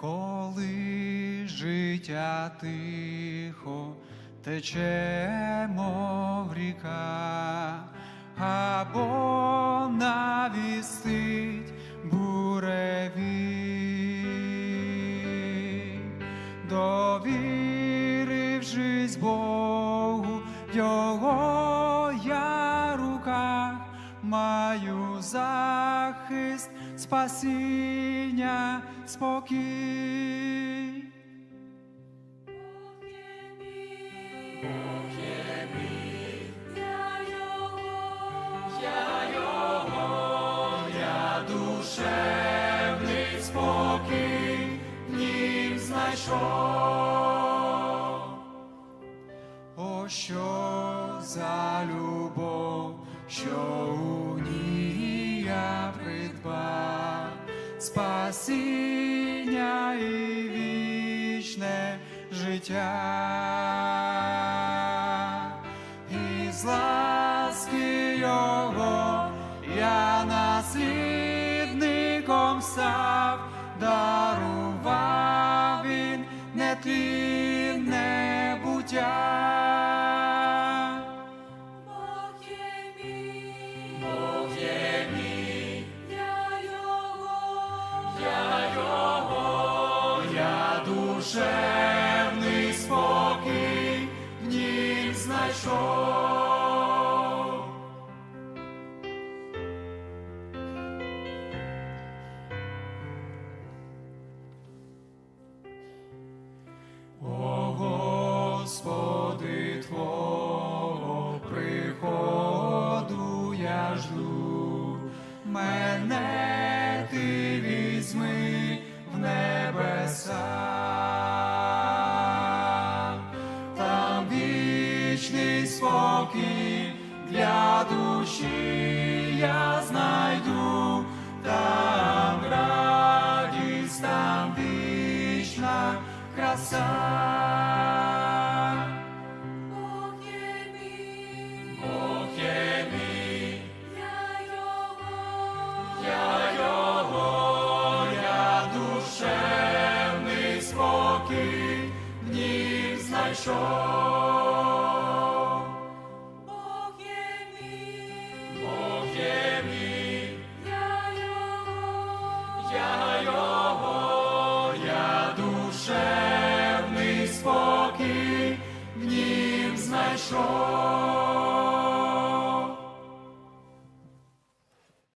коли життя тихо тече, мов ріка, або навістить буревій, довірившись Богу, його маю захист, спасіння, спокій. Душевний спокій в знайшов. О, що за любов, що у я придбав, спасіння і вічне життя. І з ласки його я наслідником став, душевний спокій в нім знайшов. О Господи Твого приходу я жду, спокій для душі я знайду, там радість, там вічна краса. Душевний спокій в нім знайшов. Душевний